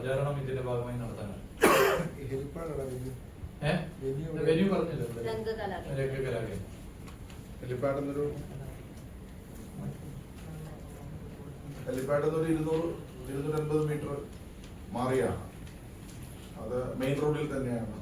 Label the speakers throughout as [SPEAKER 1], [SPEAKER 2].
[SPEAKER 1] പ്രചാരണം ഇതിന്റെ ഭാഗമായി നടത്താനാണ്. വെന്യൂ പറഞ്ഞില്ല
[SPEAKER 2] രംഗകലാകേന്ദ്രം.
[SPEAKER 1] രംഗകലാകേന്ദ്രം.
[SPEAKER 3] ഇരുന്നൂറ് ഇരുന്നൂറ്റൻപത് മീറ്റർ മാറിയാണ് അത് മെയിൻ റോഡിൽ തന്നെയാണ്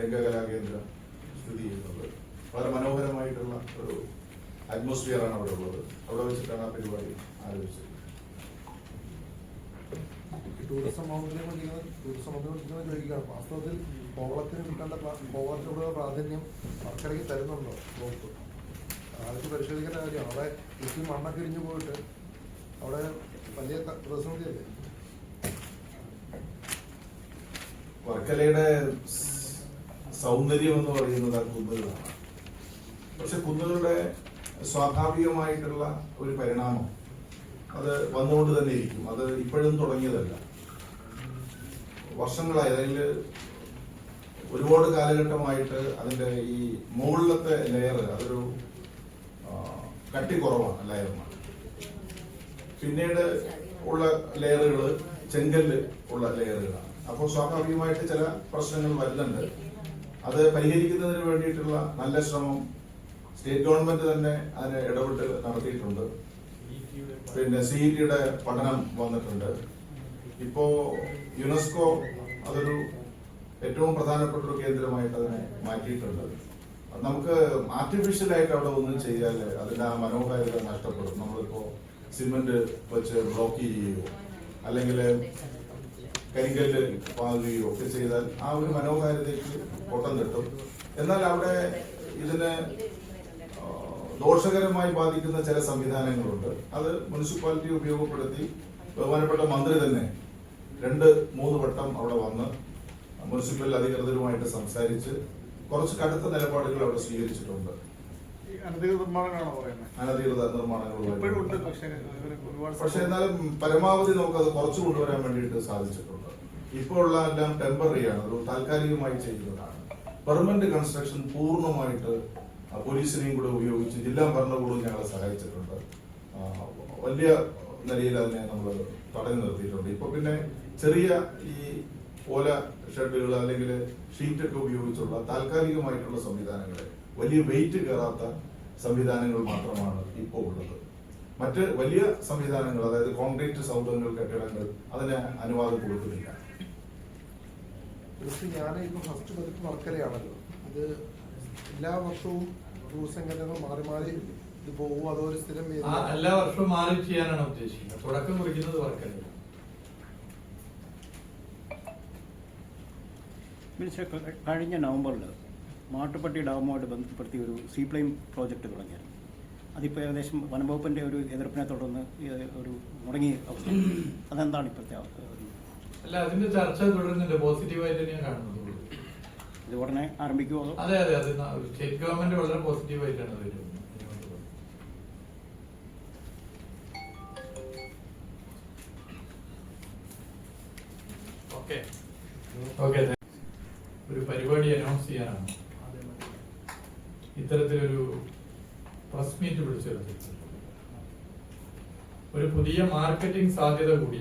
[SPEAKER 3] രംഗകലാ കേന്ദ്രം സ്ഥിതി ചെയ്യുന്നത്. വളരെ മനോഹരമായിട്ടുള്ള ഒരു അറ്റ്മോസ്ഫിയർ ആണ് അവിടെ ഉള്ളത്. അവിടെ വെച്ചിട്ടാണ് ആ പരിപാടി ആരംഭിച്ചത്.
[SPEAKER 4] ടൂറിസം വകുപ്പിനെ കൊണ്ടിരിക്കുന്ന ടൂറിസം വകുപ്പിനെ കൊണ്ടിരിക്കുന്ന ചോദിക്കുകയാണ്. വാസ്തവത്തിൽ കോവളത്തിന് കിട്ടേണ്ട കോവളത്തിനുള്ള പ്രാധാന്യം വർക്കരയ്ക്ക് തരുന്നുണ്ടോ വകുപ്പ്? ആദ്യത്തെ പരിശോധിക്കേണ്ട കാര്യമാണ്. അവിടെ കൃഷി മണ്ണൊക്കെ ഇടിഞ്ഞു പോയിട്ട് അവിടെ വലിയ പ്രതിസന്ധിയല്ലേ?
[SPEAKER 3] വർക്കലയുടെ സൗന്ദര്യം എന്ന് പറയുന്നത് ആ കുന്നുകളാണ്. പക്ഷെ കുന്നുകളുടെ സ്വാഭാവികമായിട്ടുള്ള ഒരു പരിണാമം അത് വന്നുകൊണ്ട് തന്നെ ഇരിക്കും. അത് ഇപ്പോഴും തുടങ്ങിയതല്ല. വർഷങ്ങളായി അതിൽ ഒരുപാട് കാലഘട്ടമായിട്ട് അതിന്റെ ഈ മുകളിലത്തെ ലെയർ അതൊരു കട്ടിക്കുറവാണ് കട്ടി കുറവാണ് ലെയറിന് പിന്നീട് ഉള്ള ലെയറുകൾ ചെങ്കല്ല് ഉള്ള ലെയറുകളാണ് അപ്പോൾ സ്വാഭാവികമായിട്ട് ചില പ്രശ്നങ്ങൾ വരുന്നുണ്ട്. അത് പരിഹരിക്കുന്നതിന് വേണ്ടിയിട്ടുള്ള നല്ല ശ്രമം സ്റ്റേറ്റ് ഗവൺമെന്റ് തന്നെ അതിന് ഇടപെട്ട് നടത്തിയിട്ടുണ്ട്. പിന്നെ സി ഇ ടിയുടെ പഠനം വന്നിട്ടുണ്ട്. ഇപ്പോ യുനെസ്കോ അതൊരു ഏറ്റവും പ്രധാനപ്പെട്ട ഒരു കേന്ദ്രമായിട്ട് അതിനെ മാറ്റിയിട്ടുണ്ട്. നമുക്ക് ആർട്ടിഫിഷ്യലായിട്ട് അവിടെ ഒന്നും ചെയ്താൽ അതിന്റെ ആ മനോഹാരിത നഷ്ടപ്പെടും. നമ്മളിപ്പോ സിമെന്റ് വെച്ച് ബ്ലോക്ക് ചെയ്യുകയോ അല്ലെങ്കിൽ കരിങ്കല്ല് വാങ്ങുകയോ ഒക്കെ ചെയ്താൽ ആ ഒരു മനോഹാരിതയ്ക്ക് പൊട്ടം കിട്ടും എന്നാൽ അവിടെ ഇതിന് ദോഷകരമായി ബാധിക്കുന്ന ചില സംവിധാനങ്ങളുണ്ട്. അത് മുനിസിപ്പാലിറ്റി ഉപയോഗപ്പെടുത്തി ബഹുമാനപ്പെട്ട മന്ത്രി തന്നെ രണ്ട് മൂന്ന് വട്ടം അവിടെ വന്ന് മുനിസിപ്പൽ അധികൃതരുമായിട്ട് സംസാരിച്ച് കുറച്ച് കടുത്ത നിലപാടുകൾ അവിടെ സ്വീകരിച്ചിട്ടുണ്ട്.
[SPEAKER 5] അനധികൃത
[SPEAKER 3] നിർമ്മാണങ്ങൾ
[SPEAKER 5] പക്ഷെ
[SPEAKER 3] എന്നാലും പരമാവധി നമുക്ക് അത് കുറച്ചു കൊണ്ടുവരാൻ വേണ്ടിയിട്ട് സാധിച്ചിട്ടുണ്ട്. ഇപ്പോൾ ഉള്ള എല്ലാം ടെമ്പററി ആണ്. ഒരു താൽക്കാലികമായി ചെയ്യുന്നതാണ് പെർമനന്റ് കൺസ്ട്രക്ഷൻ പൂർണമായിട്ട് പോലീസിനെയും കൂടെ ഉപയോഗിച്ച് ജില്ലാ ഭരണകൂടവും ഞങ്ങളെ സഹായിച്ചിട്ടുണ്ട്. വലിയ നിലയിൽ അതിനെ നമ്മൾ തടഞ്ഞു നിർത്തിയിട്ടുണ്ട്. ഇപ്പൊ പിന്നെ ചെറിയ ഈ ഓല ഷെഡുകൾ അല്ലെങ്കിൽ ഷീറ്റൊക്കെ ഉപയോഗിച്ചുള്ള താൽക്കാലികമായിട്ടുള്ള സംവിധാനങ്ങൾ വലിയ വെയിറ്റ് കയറാത്ത സംവിധാനങ്ങൾ മാത്രമാണ് ഇപ്പോൾ ഉള്ളത്. മറ്റ് വലിയ സംവിധാനങ്ങൾ അതായത് കോൺക്രീറ്റ് സൗധങ്ങൾ കെട്ടിടങ്ങൾ അതിന് അനുവാദം കൊടുക്കുന്നില്ല.
[SPEAKER 4] ഞാൻ ഇപ്പൊ ഫസ്റ്റ് പതിപ്പ് വർക്കലയാണല്ലോ. ഇത് എല്ലാ വർഷവും ടൂറിസം കേന്ദ്രങ്ങൾ മാറി മാറി ഇത് പോകുമോ അതോ ഒരു സ്ഥിരം
[SPEAKER 1] എല്ലാ വർഷവും മാറി ചെയ്യാനാണ് ഉദ്ദേശിക്കുന്നത്. തുടക്കം കുറിക്കുന്നത് വർക്കല്ല
[SPEAKER 6] മിനിസ്റ്റർ കഴിഞ്ഞ നവംബറിൽ മാട്ടുപ്പെട്ടി ഡാമുമായിട്ട് ബന്ധപ്പെടുത്തി ഒരു സീപ്ലെയിൻ പ്രോജക്റ്റ് തുടങ്ങിയിരുന്നു. അതിപ്പോൾ ഏകദേശം വനംവകുപ്പിന്റെ ഒരു എതിർപ്പിനെ തുടർന്ന് ഒരു മുടങ്ങിയ അവസ്ഥ. അതെന്താണ് ഇപ്പോഴത്തെ അവസ്ഥ?
[SPEAKER 1] അല്ല അതിന്റെ ചർച്ച തുടരുന്നുണ്ട് പോസിറ്റീവായിട്ട് തന്നെയാണ് കാണുന്നത്.
[SPEAKER 6] ഇത് ഉടനെ ആരംഭിക്കുമോ അതോ?
[SPEAKER 1] അതെ അതെ സ്റ്റേറ്റ് ഗവൺമെന്റ് വളരെ പോസിറ്റീവായിട്ടാണ് അത് വരുന്നത്. ഓക്കെ. ഓക്കെ പരിപാടി അനൗൺസ് ചെയ്യാനാണ്. ഇത്തരത്തിലൊരു പ്രസ് മീറ്റ് വിളിച്ചെടുത്തു ഒരു പുതിയ മാർക്കറ്റിംഗ് സാധ്യത കൂടി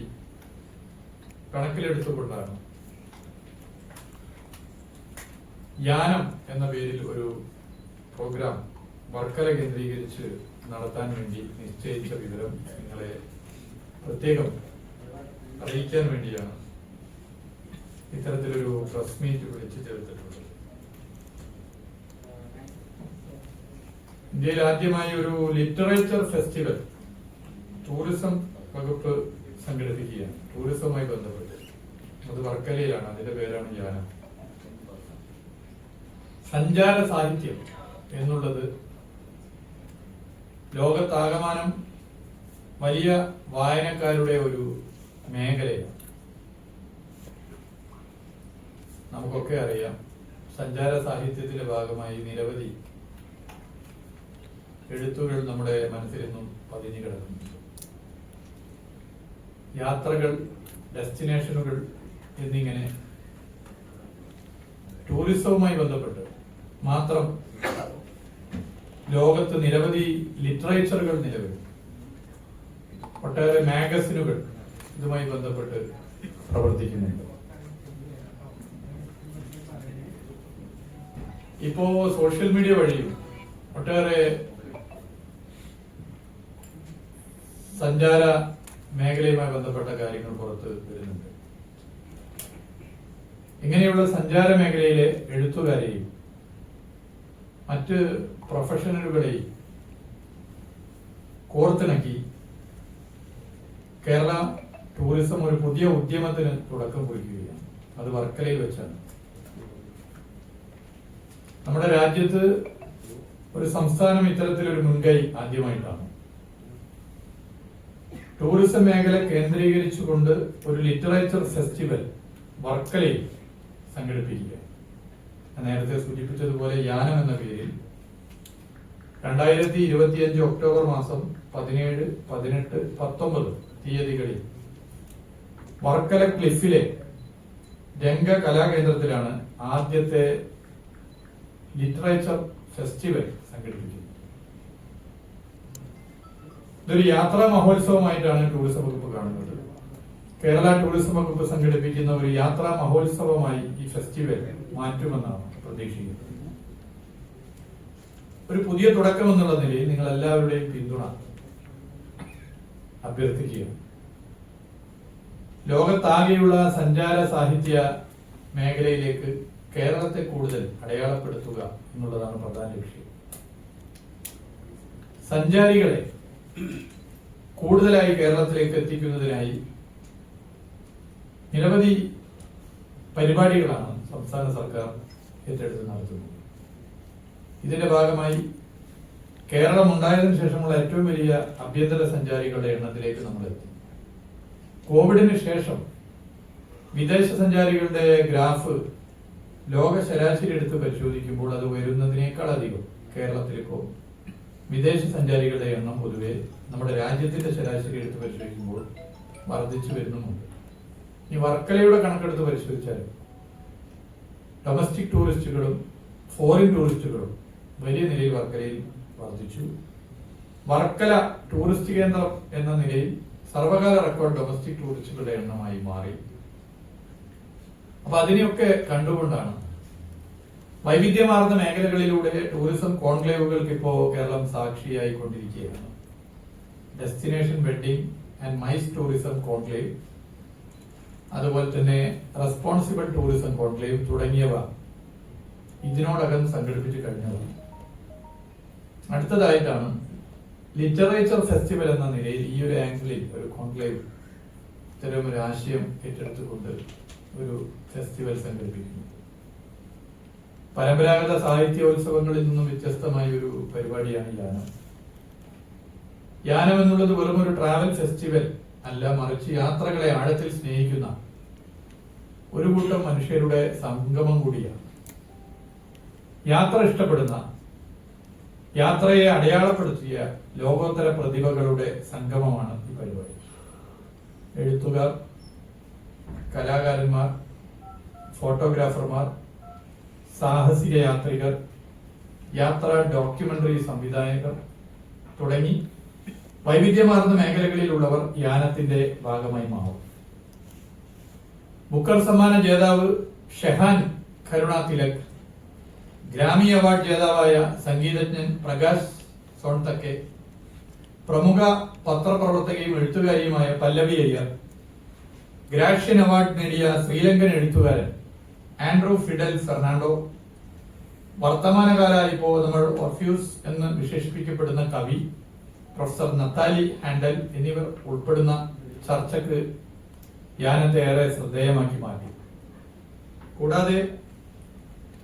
[SPEAKER 1] കണക്കിലെടുത്തുകൊണ്ടാണ്. യാനം എന്ന പേരിൽ ഒരു പ്രോഗ്രാം വർക്കല കേന്ദ്രീകരിച്ച് നടത്താൻ വേണ്ടി നിശ്ചയിച്ച വിവരം നിങ്ങളെ പ്രത്യേകം അറിയിക്കാൻ വേണ്ടിയാണ്. ഇത്തരത്തിലൊരു പ്രസ് മീറ്റ് വിളിച്ചു ചേർത്തിട്ടുണ്ട് ഇന്ത്യയിൽ ആദ്യമായി ഒരു ലിറ്ററേച്ചർ ഫെസ്റ്റിവൽ ടൂറിസം വകുപ്പ് സംഘടിപ്പിക്കുകയാണ്. ടൂറിസവുമായി ബന്ധപ്പെട്ട്. അത് വർക്കലയിലാണ്. അതിന്റെ പേരാണ് യാനം. സഞ്ചാര സാഹിത്യം എന്നുള്ളത് ലോകത്താകമാനം വലിയ വായനക്കാരുടെ ഒരു മേഖലയാണ്. നമുക്കൊക്കെ അറിയാം. സഞ്ചാര സാഹിത്യത്തിന്റെ ഭാഗമായി നിരവധി എഴുത്തുകൾ നമ്മുടെ മനസ്സിൽ നിന്നും പതിഞ്ഞു കിടക്കുന്നു യാത്രകൾ ഡെസ്റ്റിനേഷനുകൾ എന്നിങ്ങനെ ടൂറിസവുമായി ബന്ധപ്പെട്ട് മാത്രം ലോകത്ത് നിരവധി ലിറ്ററേച്ചറുകൾ നിലവിൽ. ഒട്ടേറെ മാഗസിനുകൾ ഇതുമായി ബന്ധപ്പെട്ട് പ്രവർത്തിക്കുന്നുണ്ട്. ഇപ്പോ സോഷ്യൽ മീഡിയ വഴിയും ഒട്ടേറെ സഞ്ചാര മേഖലയുമായി ബന്ധപ്പെട്ട കാര്യങ്ങൾ പുറത്ത് വരുന്നുണ്ട്. ഇങ്ങനെയുള്ള സഞ്ചാര മേഖലയിലെ എഴുത്തുകാരെയും മറ്റ് പ്രൊഫഷണലുകളെയും കോർത്തിണക്കി കേരള ടൂറിസം ഒരു പുതിയ ഉദ്യമത്തിന് തുടക്കം കുറിക്കുകയാണ്. അത് വർക്കലയിൽ വെച്ചാണ്. നമ്മുടെ രാജ്യത്ത് ഒരു സംസ്ഥാനം ഇത്തരത്തിലൊരു മുൻകൈ ആദ്യമായിട്ടാണ്. ടൂറിസം മേഖല കേന്ദ്രീകരിച്ചുകൊണ്ട് ഒരു ലിറ്ററേച്ചർ ഫെസ്റ്റിവൽ വർക്കലയിൽ സംഘടിപ്പിക്കുക. നേരത്തെ സൂചിപ്പിച്ചതുപോലെ യാനം എന്ന പേരിൽ. രണ്ടായിരത്തി ഇരുപത്തിയഞ്ച് ഒക്ടോബർ മാസം പതിനേഴ് പതിനെട്ട് പത്തൊമ്പത് തീയതികളിൽ വർക്കല ക്ലിഫിലെ രംഗ കലാകേന്ദ്രത്തിലാണ് ആദ്യത്തെ ലിറ്ററേച്ചർ ഫെസ്റ്റിവൽ സംഘടിപ്പിക്കുന്നത് ഇതൊരു യാത്രാ മഹോത്സവമായിട്ടാണ് ടൂറിസം വകുപ്പ് കാണുന്നത്. കേരള ടൂറിസം വകുപ്പ് സംഘടിപ്പിക്കുന്ന ഒരു യാത്രാ മഹോത്സവമായി ഈ ഫെസ്റ്റിവൽ മാറ്റുമെന്നാണ് പ്രതീക്ഷിക്കുന്നത്. ഒരു പുതിയ തുടക്കം എന്നുള്ള നിലയിൽ നിങ്ങൾ എല്ലാവരുടെയും പിന്തുണ അഭ്യർത്ഥിക്കുക. ലോകത്താകെയുള്ള സഞ്ചാര സാഹിത്യ മേഖലയിലേക്ക് കേരളത്തെ കൂടുതൽ അടയാളപ്പെടുത്തുക എന്നുള്ളതാണ് പ്രധാന ലക്ഷ്യം. സഞ്ചാരികളെ കൂടുതലായി കേരളത്തിലേക്ക് എത്തിക്കുന്നതിനായി നിരവധി പരിപാടികളാണ് സംസ്ഥാന സർക്കാർ ഏറ്റെടുത്ത് നടത്തുന്നത്. ഇതിന്റെ ഭാഗമായി കേരളം ഉണ്ടായതിനു ശേഷമുള്ള ഏറ്റവും വലിയ ആഭ്യന്തര സഞ്ചാരികളുടെ എണ്ണത്തിലേക്ക് നമ്മൾ എത്തി. കോവിഡിന് ശേഷം വിദേശ സഞ്ചാരികളുടെ ഗ്രാഫ് ലോക ശരാശരി എടുത്ത് പരിശോധിക്കുമ്പോൾ അത് വരുന്നതിനേക്കാൾ അധികം. കേരളത്തിലിപ്പോ വിദേശ സഞ്ചാരികളുടെ എണ്ണം പൊതുവെ നമ്മുടെ രാജ്യത്തിന്റെ ശരാശരി എടുത്ത് പരിശോധിക്കുമ്പോൾ വർദ്ധിച്ചു വരുന്നുമുണ്ട്. ഈ വർക്കലയുടെ കണക്കെടുത്ത് പരിശോധിച്ചാൽ ഡൊമസ്റ്റിക് ടൂറിസ്റ്റുകളും ഫോറിൻ ടൂറിസ്റ്റുകളും വലിയ നിലയിൽ വർക്കലയിൽ വർദ്ധിച്ചു. വർക്കല ടൂറിസ്റ്റ് കേന്ദ്രം എന്ന നിലയിൽ സർവകാല റെക്കോർഡ് ഡൊമസ്റ്റിക് ടൂറിസ്റ്റുകളുടെ എണ്ണമായി മാറി. അപ്പൊ അതിനെയൊക്കെ കണ്ടുകൊണ്ടാണ്. വൈവിധ്യമാർന്ന മേഖലകളിലൂടെ ടൂറിസം കോൺക്ലേവുകൾക്ക് ഇപ്പോ കേരളം സാക്ഷിയായി കൊണ്ടിരിക്കുകയാണ് destination wedding and MICE tourism conclave അതുപോലെ തന്നെ റെസ്പോൺസിബിൾ ടൂറിസം കോൺക്ലേവ് തുടങ്ങിയവ ഇതിനോടകം സംഘടിപ്പിച്ചു കഴിഞ്ഞതാണ്. അടുത്തതായിട്ടാണ് ലിറ്ററേച്ചർ ഫെസ്റ്റിവൽ എന്ന നിലയിൽ ഈ ഒരു ആംഗിളിൽ ഒരു കോൺക്ലേവ് ഇത്തരം ഒരു ആശയം ഏറ്റെടുത്തുകൊണ്ട് ഒരു ഫെസ്റ്റിവൽ സംഘടിപ്പിക്കുന്നു. പരമ്പരാഗത സാഹിത്യോത്സവങ്ങളിൽ നിന്നും വ്യത്യസ്തമായ ഒരു പരിപാടിയാണ് യാനം. യാനം എന്നുള്ളത് വെറും ഒരു ട്രാവൽ ഫെസ്റ്റിവൽ അല്ല മറിച്ച് യാത്രകളെ ആഴത്തിൽ സ്നേഹിക്കുന്ന ഒരു കൂട്ടം മനുഷ്യരുടെ സംഗമം കൂടിയാണ്. യാത്ര ഇഷ്ടപ്പെടുന്ന യാത്രയെ അടയാളപ്പെടുത്തിയ ലോകോത്തര പ്രതിഭകളുടെ സംഗമമാണ് ഈ പരിപാടി. എഴുത്തുകാർ കലാകാരന്മാർ ഫോട്ടോഗ്രാഫർമാർ സാഹസിക യാത്രികർ യാത്രാ ഡോക്യുമെന്ററി സംവിധായകർ തുടങ്ങി വൈവിധ്യമാർന്ന മേഖലകളിലുള്ളവർ യാനത്തിന്റെ ഭാഗമായി മാറും. ബുക്കർ സമ്മാന ജേതാവ് Shehan Karunatilaka Grammy award ജേതാവായ സംഗീതജ്ഞൻ പ്രകാശ് സോൺതക്കെ പ്രമുഖ പത്രപ്രവർത്തകയും എഴുത്തുകാരിയുമായ പല്ലവി അയ്യർ ഗ്രാഷ്യൻ അവാർഡ് നേടിയ ശ്രീലങ്കൻ എഴുത്തുകാരൻ ആൻഡ്രൂ ഫിഡൽ ഫെർണാണ്ടോ. വർത്തമാനകാല ഇപ്പോ നമ്മൾ ഒർഫ്യൂസ് എന്ന് വിശേഷിപ്പിക്കപ്പെടുന്ന കവി പ്രൊഫസർ നത്താലി ഹാൻഡൽ എന്നിവർ ഉൾപ്പെടുന്ന ചർച്ചക്ക് യാനത്തെ ഏറെ ശ്രദ്ധേയമാക്കി മാറ്റി. കൂടാതെ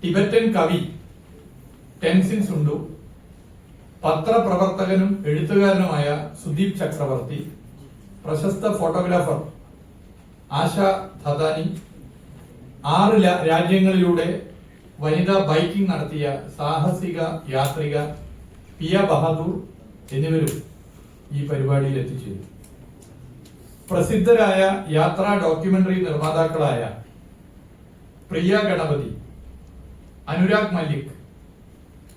[SPEAKER 1] ടിബറ്റൻ കവി ടെൻസിൻ സുണ്ടു പത്രപ്രവർത്തകനും എഴുത്തുകാരനുമായ സുദീപ് ചക്രവർത്തി പ്രശസ്ത ഫോട്ടോഗ്രാഫർ ആശ ധദാനി ആറ് രാജ്യങ്ങളിലൂടെ വനിതാ ബൈക്കിംഗ് നടത്തിയ സാഹസിക യാത്രിക പിയ ബഹാദൂർ എന്നിവരും ഈ പരിപാടിയിൽ എത്തിച്ചേരും പ്രസിദ്ധരായ യാത്രാ ഡോക്യുമെന്ററി നിർമ്മാതാക്കളായ പ്രിയ ഗണപതി അനുരാഗ് മല്ലിക്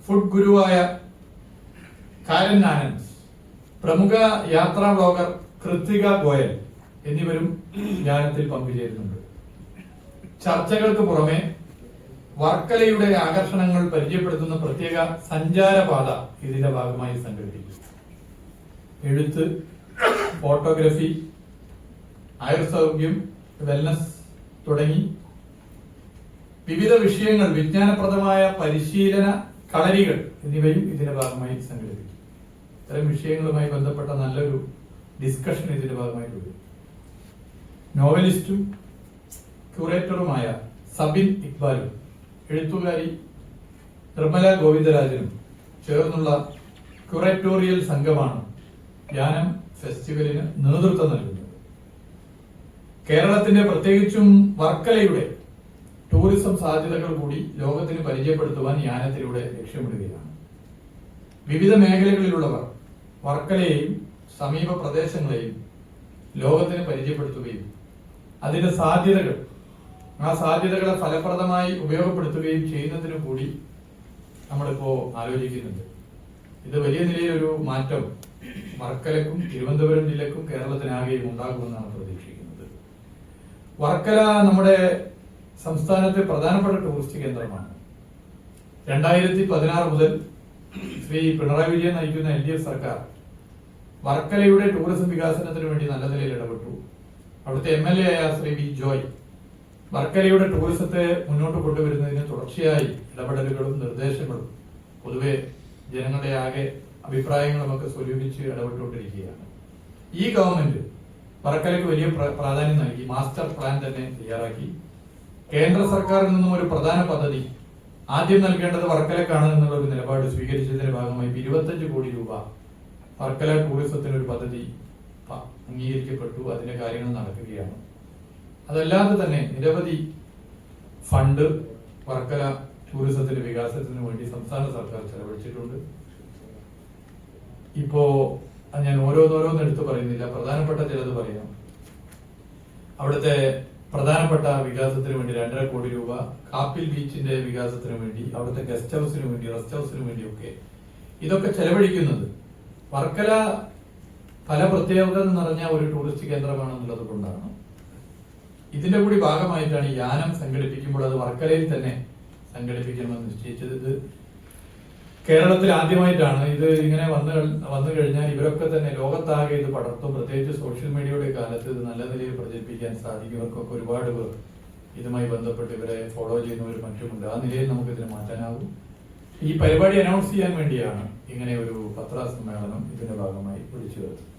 [SPEAKER 1] ഫുഡ് ഗുരുവായ കാരൻ ആനന്ദ് പ്രമുഖ യാത്രാ ബ്ലോഗർ കൃത്തിക ഗോയൽ എന്നിവരും ധ്യാനത്തിൽ പങ്കുചേരുന്നുണ്ട്. ചർച്ചകൾക്ക് പുറമെ വർക്കലയുടെ ആകർഷണങ്ങൾ പരിചയപ്പെടുത്തുന്ന പ്രത്യേക സഞ്ചാരപാത ഇതിന്റെ ഭാഗമായി സംഘടിപ്പിക്കും എഴുത്ത് ഫോട്ടോഗ്രഫി ആയുർസൗഖ്യം വെൽനസ് തുടങ്ങി വിവിധ വിഷയങ്ങൾ വിജ്ഞാനപ്രദമായ പരിശീലന കളരികൾ എന്നിവയും ഇതിന്റെ ഭാഗമായി സംഘടിപ്പിക്കും ഇത്തരം വിഷയങ്ങളുമായി ബന്ധപ്പെട്ട നല്ലൊരു ഡിസ്കഷൻ ഇതിന്റെ ഭാഗമായി വരും നോവലിസ്റ്റും ക്യൂറേറ്ററുമായ സബിൻ ഇക്ബാലും എഴുത്തുകാരി നിർമ്മല ഗോവിന്ദരാജനും ചേർന്നുള്ള ക്യൂറേറ്റോറിയൽ സംഘമാണ് ധ്യാനം ഫെസ്റ്റിവലിന് നേതൃത്വം നൽകുന്നത്. കേരളത്തിന്റെ പ്രത്യേകിച്ചും വർക്കലയുടെ ടൂറിസം സാധ്യതകൾ കൂടി ലോകത്തിന് പരിചയപ്പെടുത്തുവാൻ യാനത്തിലൂടെ ലക്ഷ്യമിടുകയാണ്. വിവിധ മേഖലകളിലുള്ളവർ വർക്കലയെയും സമീപ പ്രദേശങ്ങളെയും ലോകത്തിന് പരിചയപ്പെടുത്തുകയും അതിന്റെ സാധ്യതകൾ ആ സാധ്യതകളെ ഫലപ്രദമായി ഉപയോഗപ്പെടുത്തുകയും ചെയ്യുന്നതിനു കൂടി നമ്മളിപ്പോ ആലോചിക്കുന്നുണ്ട്. ഇത് വലിയ നിലയിലൊരു മാറ്റം വർക്കലക്കും തിരുവനന്തപുരം ജില്ലക്കും കേരളത്തിനാകെയും ഉണ്ടാകുമെന്നാണ് പ്രതീക്ഷിക്കുന്നത്. വർക്കല നമ്മുടെ സംസ്ഥാനത്തെ പ്രധാനപ്പെട്ട ടൂറിസ്റ്റ് കേന്ദ്രമാണ്. രണ്ടായിരത്തി പതിനാറ് മുതൽ ശ്രീ പിണറായി വിജയൻ നയിക്കുന്ന എൽ സർക്കാർ വർക്കലയുടെ ടൂറിസം വികാസനത്തിന് വേണ്ടി നല്ല നിലയിൽ ഇടപെട്ടു. അവിടുത്തെ എം എൽ എ ആയ ശ്രീ വി ജോയ് വർക്കലയുടെ ടൂറിസത്തെ മുന്നോട്ട് കൊണ്ടുവരുന്നതിന് തുടർച്ചയായി ഇടപെടലുകളും നിർദ്ദേശങ്ങളും പൊതുവെ ജനങ്ങളുടെ ആകെ അഭിപ്രായങ്ങളുമൊക്കെ സ്വരൂപിച്ച് ഇടപെട്ടുകൊണ്ടിരിക്കുകയാണ്. ഈ ഗവൺമെന്റ് വർക്കലയ്ക്ക് വലിയ പ്രാധാന്യം നൽകി മാസ്റ്റർ പ്ലാൻ തന്നെ തയ്യാറാക്കി. കേന്ദ്ര സർക്കാരിൽ നിന്നും ഒരു പ്രധാന പദ്ധതി ആദ്യം നൽകേണ്ടത് വർക്കലക്കാണ് എന്നുള്ള ഒരു നിലപാട് സ്വീകരിച്ചതിന്റെ ഭാഗമായി ഇരുപത്തഞ്ച് കോടി രൂപ വർക്കല ടൂറിസത്തിന് ഒരു പദ്ധതി അംഗീകരിക്കപ്പെട്ടു അതിന്റെ കാര്യങ്ങൾ നടക്കുകയാണ്. അതല്ലാതെ തന്നെ നിരവധി ഫണ്ട് വർക്കല ടൂറിസത്തിന്റെ വികാസത്തിന് വേണ്ടി സംസ്ഥാന സർക്കാർ ചെലവഴിച്ചിട്ടുണ്ട്. ഇപ്പോ ഞാൻ ഓരോന്നോരോന്ന് എടുത്തു പറയുന്നില്ല. പ്രധാനപ്പെട്ട ചിലത് പറയാം. അവിടുത്തെ പ്രധാനപ്പെട്ട വികാസത്തിന് വേണ്ടി രണ്ടര കോടി രൂപ കാപ്പിൽ ബീച്ചിന്റെ വികാസത്തിന് വേണ്ടി അവിടുത്തെ ഗസ്റ്റ് ഹൗസിന് വേണ്ടി റെസ്റ്റ് ഹൗസിന് വേണ്ടിയൊക്കെ. ഇതൊക്കെ ചെലവഴിക്കുന്നത് വർക്കല പല പ്രത്യേകത നിറഞ്ഞ ഒരു ടൂറിസ്റ്റ് കേന്ദ്രമാണെന്നുള്ളത് കൊണ്ടാണ്. ഇതിന്റെ കൂടി ഭാഗമായിട്ടാണ് ഈ യാനം സംഘടിപ്പിക്കുമ്പോൾ അത് വർക്കലയിൽ തന്നെ സംഘടിപ്പിക്കണമെന്ന് നിശ്ചയിച്ചത്. ഇത് കേരളത്തിൽ ആദ്യമായിട്ടാണ്. ഇത് ഇങ്ങനെ വന്നു വന്നു കഴിഞ്ഞാൽ ഇവരൊക്കെ തന്നെ ലോകത്താകെ ഇത് പടർത്തും. പ്രത്യേകിച്ച് സോഷ്യൽ മീഡിയയുടെ കാലത്ത് ഇത് നല്ല നിലയിൽ പ്രചരിപ്പിക്കാൻ സാധിക്കും. ഇവർക്കൊക്കെ ഒരുപാട് പേർ ഇതുമായി ബന്ധപ്പെട്ട് ഇവരെ ഫോളോ ചെയ്യുന്നവർ മറ്റുമുണ്ട്. ആ നിലയിൽ നമുക്ക് ഇതിനെ മാറ്റാനാകും. ഈ പരിപാടി അനൗൺസ് ചെയ്യാൻ വേണ്ടിയാണ് ഇങ്ങനെ ഒരു പത്രസമ്മേളനം ഇതിന്റെ ഭാഗമായി വിളിച്ചു വരുന്നത്.